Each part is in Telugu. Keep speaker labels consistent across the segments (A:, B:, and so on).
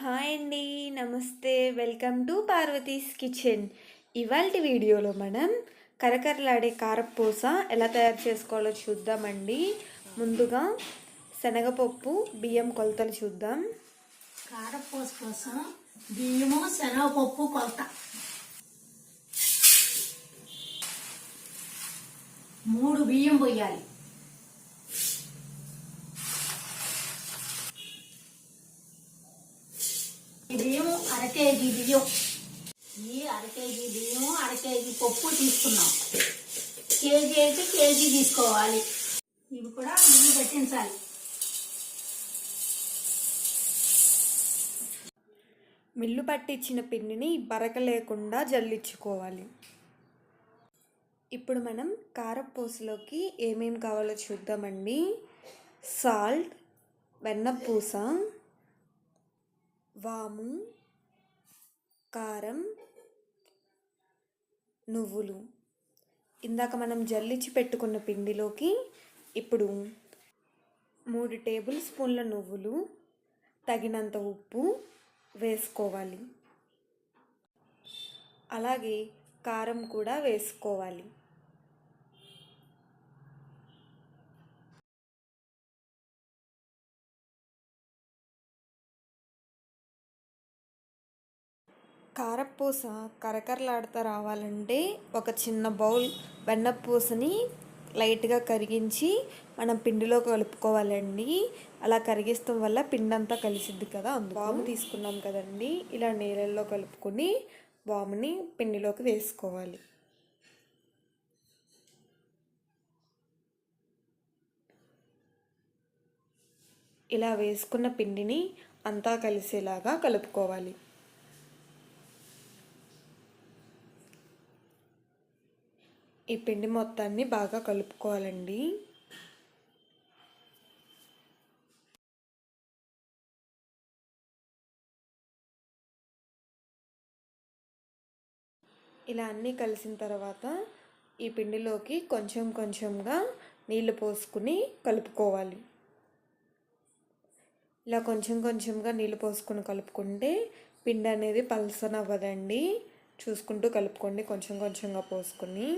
A: హాయ్ అండి నమస్తే. Welcome to Parvathi's kitchen. ఇవాళ వీడియోలో మనం కరకరలాడే కారపూస ఎలా తయారు చేసుకోవాలో చూద్దామండి. ముందుగా శనగపప్పు బియ్యం కొలతలు చూద్దాం.
B: కారపూస కోసం బియ్యము శనగపప్పు కొలత. మూడు బియ్యం పోయాలి. బియ్యం అర కేజీ బియ్యం. ఈ అర కేజీ బియ్యం అర కేజీ పప్పు తీసుకున్నాం. కేజీ అయితే కేజీ తీసుకోవాలి. ఇవి కూడా ముందు పెట్టించాలి.
A: మిల్లు పట్టించిన పిండిని బరక లేకుండా జల్లించుకోవాలి. ఇప్పుడు మనం కారపూసలోకి ఏమేమి కావాలో చూద్దామండి. సాల్ట్ వెన్నపూస వాము కారం నువ్వులు. ఇందాక మనం జల్లించి పెట్టుకున్న పిండిలోకి ఇప్పుడు మూడు టేబుల్ స్పూన్ల నువ్వులు తగినంత ఉప్పు వేసుకోవాలి. అలాగే కారం కూడా వేసుకోవాలి. కారపూస కరకరలాడుతూ రావాలంటే ఒక చిన్న బౌల్ వెన్నపూసని లైట్గా కరిగించి మనం పిండిలో కలుపుకోవాలండి. అలా కరిగిస్తాం వల్ల పిండి అంతా కలిసిద్ది కదా. బాము తీసుకున్నాం కదండి. ఇలా నీళ్ళల్లో కలుపుకొని బాముని పిండిలోకి వేసుకోవాలి. ఇలా వేసుకున్న పిండిని అంతా కలిసేలాగా కలుపుకోవాలి. ఈ పిండి మొత్తాన్ని బాగా కలుపుకోవాలండి. ఇలా అన్నీ కలిసిన తర్వాత ఈ పిండిలోకి కొంచెం కొంచెంగా నీళ్ళు పోసుకుని కలుపుకోవాలి. ఇలా కొంచెం కొంచెంగా నీళ్ళు పోసుకుని కలుపుకుంటే పిండి అనేది పలసన అవ్వదండి చూసుకుంటూ కలుపుకోండి కొంచెం కొంచెంగా పోసుకొని.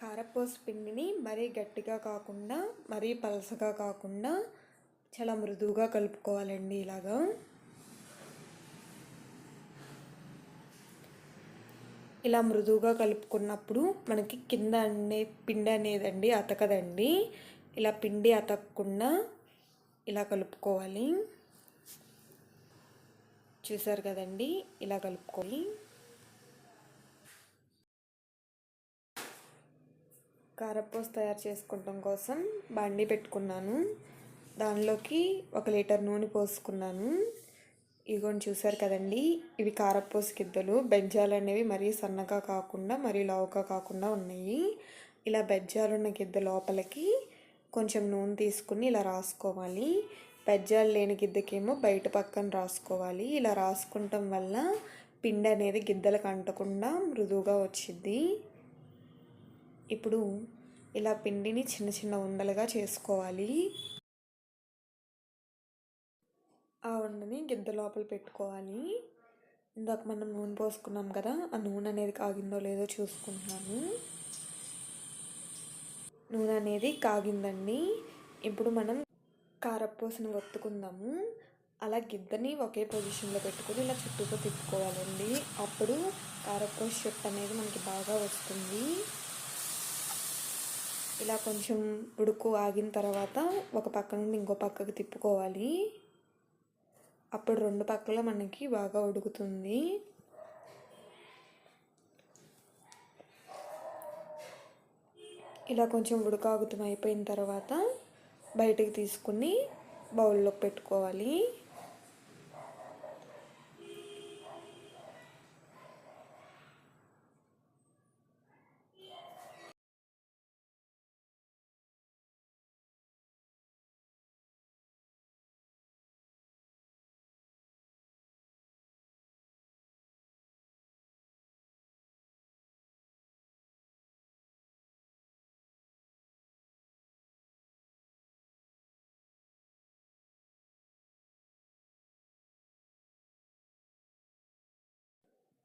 A: కారపూస పిండిని మరీ గట్టిగా కాకుండా మరీ పలసగా కాకుండా చాలా మృదువుగా కలుపుకోవాలండి ఇలాగా. ఇలా మృదువుగా కలుపుకున్నప్పుడు మనకి కింద అనే పిండి అనేదండి అతకదండి. ఇలా పిండి అతకకుండా ఇలా కలుపుకోవాలి. చూసారు కదండి? ఇలా కలుపుకొని కారపూస తయారు చేసుకోవడం కోసం బండి పెట్టుకున్నాను. దానిలోకి ఒక లీటర్ నూనె పోసుకున్నాను. ఇగోని చూసారు కదండి? ఇవి కారపూస గిద్దలు. బెజ్జాలు అనేవి మరీ సన్నగా కాకుండా మరీ లావుగా కాకుండా ఉన్నాయి. ఇలా బెజ్జాలు ఉన్న గిద్ద లోపలికి కొంచెం నూనె తీసుకుని ఇలా రాసుకోవాలి. బెజ్జాలు లేని గిద్దకేమో బయట పక్కన రాసుకోవాలి. ఇలా రాసుకుంటాం వల్ల పిండి అనేది గిద్దలకు అంటకుండా మృదువుగా వచ్చింది ఇప్పుడు ఇలా పిండిని చిన్న చిన్న ఉండలుగా చేసుకోవాలి. ఆ ఉండని గిద్ద లోపల పెట్టుకోవాలి. ఇందాక మనం నూనె పోసుకున్నాం కదా ఆ నూనె అనేది కాగిందో లేదో చూసుకుంటున్నాను. నూనె అనేది కాగిందండి. ఇప్పుడు మనం కారపూసని ఒత్తుకుందాము. అలా గిద్దని ఒకే పొజిషన్లో పెట్టుకొని ఇలా చుట్టూతో తిప్పుకోవాలండి. అప్పుడు కారపూస చెట్టు అనేది మనకి బాగా వస్తుంది. ఇలా కొంచెం ఉడుకు ఆగిన తర్వాత ఒక పక్క నుండి ఇంకో పక్కకు తిప్పుకోవాలి. అప్పుడు రెండు పక్కల మనకి బాగా ఉడుకుతుంది. ఇలా కొంచెం ఉడకాగుతం అయిపోయిన తర్వాత బయటికి తీసుకుని బౌల్లోకి పెట్టుకోవాలి.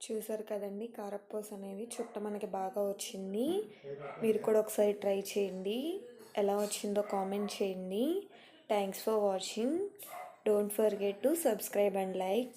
A: చూసారు కదండి కారపూస అనేది చుట్ట మనకి బాగా వచ్చింది. మీరు కూడా ఒకసారి ట్రై చేయండి. ఎలా వచ్చిందో కామెంట్ చేయండి. Thanks for watching don't forget to subscribe and like